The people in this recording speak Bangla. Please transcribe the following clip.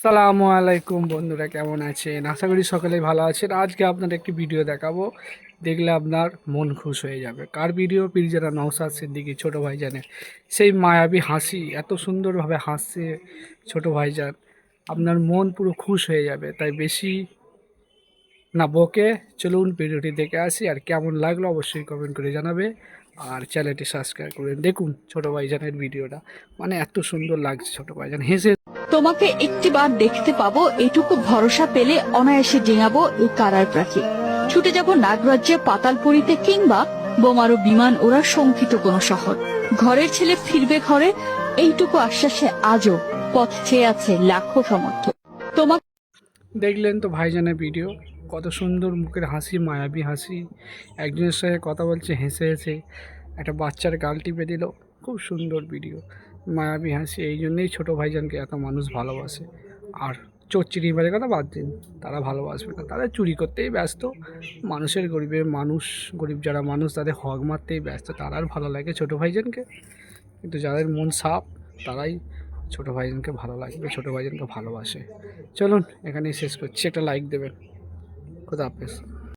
আসসালামু আলাইকুম বন্ধুরা, কেমন আছেন? আশা করি সকলেই ভালো আছেন। আজকে আপনার একটি ভিডিও দেখাবো। দেখলে আপনার মন খুশ হয়ে যাবে। কার ভিডিও? পিরজারা নওসাদ সিদ্দিকি, ছোটো ভাইজানের। সেই মায়াবী হাসি, এত সুন্দরভাবে হাসছে ছোটো ভাইজান। আপনার মন পুরো খুশ হয়ে যাবে। তাই বেশি না বকে, চলুন ভিডিওটি দেখে আসি। আর কেমন লাগল অবশ্যই কমেন্ট করে জানাবে। আর চ্যানেলটি সাবস্ক্রাইব করে দেখুন ছোটো ভাইজানের ভিডিওটা। মানে এত সুন্দর লাগছে ছোটো ভাইজান। হেসে তোমাকে একটি একটিবার দেখতে পাবো, এটুকু ভরসা পেলে অনায়াসে ডিঙাবো এই কারার প্রাচীর। ছুটে যাব নাগরাজ্যে পাতালপুরীতে কিংবা বোমারো বিমান ওরা শঙ্কিত কোন শহর। ঘরের ছেলে ফিরবে ঘরে, এইটুকু আশ্বাসে আজও পথ চেয়ে আছে লাখো সমর্থক। তোমাকে দেখলেন তো ভাইজানের ভিডিও, কত সুন্দর মুখের হাসি, মায়াবী হাসি। একজনের সঙ্গে কথা বলছে, হেসে হেসে, একটা বাচ্চার গাল টিপে দিল। খুব সুন্দর ভিডিও মায়াবী হাসি, এই জন্যই ছোটো ভাইজানকে এত মানুষ ভালোবাসে। আর চোর চিড়িবারের কথা বাদ দিন, তারা ভালোবাসবে না। তারা চুরি করতেই ব্যস্ত। মানুষের গরিবের মানুষ, গরিব যারা মানুষ, তাদের হক মারতেই ব্যস্ত। তারা আর ভালো লাগে ছোটো ভাইজানকে। কিন্তু যাদের মন সাপ, তারাই ছোটো ভাইজানকে ভালো লাগবে ছোটো ভাইজানকে ভালোবাসে। চলুন, এখানেই শেষ করছি। একটা লাইক দেবেন। খুদা হাফেজ।